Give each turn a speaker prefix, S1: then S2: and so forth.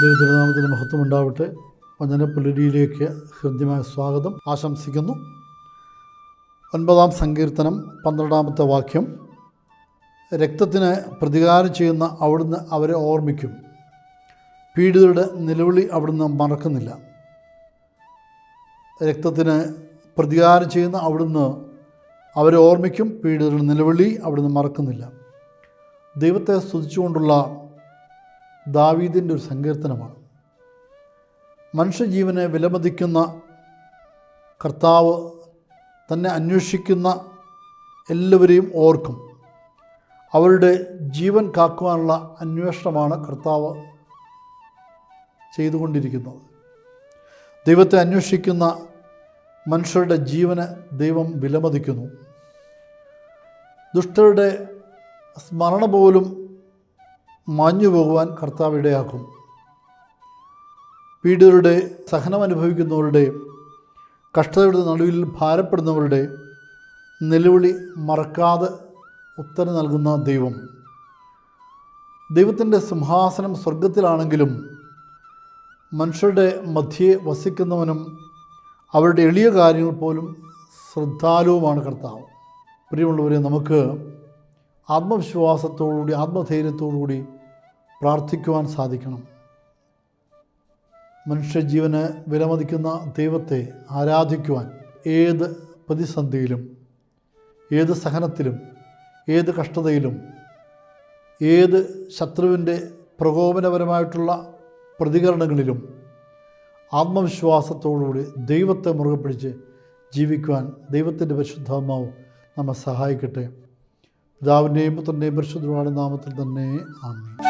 S1: ദൈവത്തിരുനാമത്തിന് മഹത്വം ഉണ്ടാവട്ടെ വചനപ്പുലരിയിലേക്ക് ഹൃദ്യമായ സ്വാഗതം. ആശംസിക്കുന്നു. ഒൻപതാം സങ്കീർത്തനം പന്ത്രണ്ടാമത്തെ വാക്യം. രക്തത്തിന് പ്രതികാരം ചെയ്യുന്ന അവിടുന്ന് അവരെ ഓർമ്മിക്കും. പീഡിതരുടെ നിലവിളി അവിടുന്ന് മറക്കുന്നില്ല. രക്തത്തിന് പ്രതികാരം ചെയ്യുന്ന അവിടുന്ന് അവരെ ഓർമ്മിക്കും. പീഡിതരുടെ നിലവിളി അവിടുന്ന് മറക്കുന്നില്ല. ദൈവത്തെ സ്തുതിച്ചുകൊണ്ടുള്ള ദാവീദിന്റെ ഒരു സങ്കീർത്തനമാണ്. മനുഷ്യജീവനെ വിലമതിക്കുന്ന കർത്താവ് തന്നെ അന്വേഷിക്കുന്ന എല്ലാവരെയും ഓർക്കും. അവരുടെ ജീവൻ കാക്കുവാനുള്ള അന്വേഷണമാണ് കർത്താവ് ചെയ്തുകൊണ്ടിരിക്കുന്നത്. ദൈവത്തെ അന്വേഷിക്കുന്ന മനുഷ്യരുടെ ജീവന് ദൈവം വിലമതിക്കുന്നു. ദുഷ്ടരുടെ സ്മരണ പോലും മാഞ്ഞു പോകുവാൻ കർത്താവ് ഇടയാക്കും. പീഡിതരുടെ സഹനം അനുഭവിക്കുന്നവരുടെ കഷ്ടതയുടെ നടുവിൽ ഭാരപ്പെടുന്നവരുടെ നിലവിളി മറക്കാതെ ഉത്തരം നൽകുന്ന ദൈവം. ദൈവത്തിന്റെ സിംഹാസനം സ്വർഗത്തിലാണെങ്കിലും മനുഷ്യരുടെ മധ്യേ വസിക്കുന്നവനും അവരുടെ എളിയ കാര്യങ്ങൾ പോലും ശ്രദ്ധാലുവുമാണ് കർത്താവ്. പ്രിയമുള്ളവരെ നമുക്ക് ആത്മവിശ്വാസത്തോടുകൂടി ആത്മധൈര്യത്തോടുകൂടി പ്രാർത്ഥിക്കുവാൻ സാധിക്കണം. മനുഷ്യജീവന് വിലമതിക്കുന്ന ദൈവത്തെ ആരാധിക്കുവാൻ ഏത് പ്രതിസന്ധിയിലും ഏത് സഹനത്തിലും ഏത് കഷ്ടതയിലും ഏത് ശത്രുവിന്റെ പ്രകോപനപരമായിട്ടുള്ള പ്രതികരണങ്ങളിലും ആത്മവിശ്വാസത്തോടുകൂടി ദൈവത്തെ മുറുകെ പിടിച്ച് ജീവിക്കുവാൻ ദൈവത്തിന്റെ പരിശുദ്ധാത്മാവ് നമ്മെ സഹായിക്കട്ടെ. പിതാവിൻ്റെയും പുത്രൻ്റെയും പരിശുദ്ധമായ നാമത്തിൽ തന്നെ ആമേ